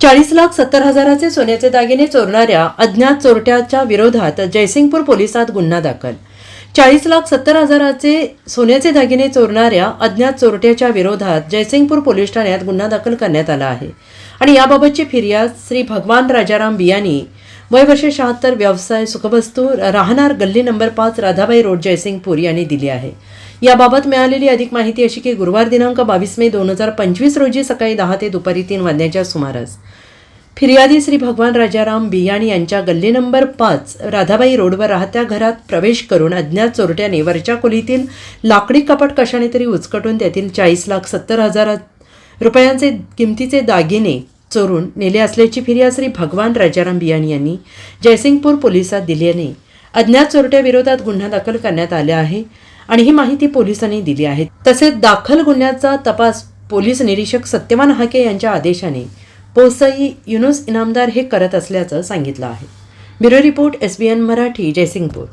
चाळीस लाख सत्तर हजाराचे सोन्याचे दागिने चोरणाऱ्या अज्ञात चोरट्याच्या विरोधात जयसिंगपूर पोलिसात गुन्हा दाखल चाळीस लाख सत्तर हजाराचे सोन्याचे दागिने चोरणाऱ्या अज्ञात चोरट्याच्या विरोधात जयसिंगपूर पोलीस ठाण्यात गुन्हा दाखल करण्यात आला आहे. आणि याबाबतची फिर्याद श्री भगवान राजाराम बियानी वय वर्ष शहात्तर व्यवसाय सुखवस्तू राहणार गल्ली नंबर पाच राधाबाई रोड जयसिंगपूर यांनी दिली आहे. याबाबत मिळालेली अधिक माहिती अशी की गुरुवार दिनांक बावीस मे दोन हजार पंचवीस रोजी सकाळी दहा ते दुपारी तीन वाजण्याच्या सुमारास फिर्यादी श्री भगवान राजाराम बियाणी यांच्या गल्ली नंबर पाच राधाबाई रोडवर राहत्या घरात प्रवेश करून अज्ञात चोरट्याने वरच्या खोलीतील लाकडी कपाट कशाने तरी उचकटून त्यातील चाळीस लाख सत्तर हजार रुपयांचे किमतीचे दागिने चोरून नेले असल्याची फिर्याद श्री भगवान राजाराम बियाणी यांनी जयसिंगपूर पोलिसात दिल्याने अज्ञात चोरट्याविरोधात गुन्हा दाखल करण्यात आला आहे आणि ही माहिती पोलिसांनी दिली आहे. तसेच दाखल गुन्ह्याचा तपास पोलीस निरीक्षक सत्यवान हाके यांच्या आदेशाने पोसई युनुस इनामदार हे करत असल्याचं सांगितलं आहे. Bureau report S B N Marathi Jaysingpur.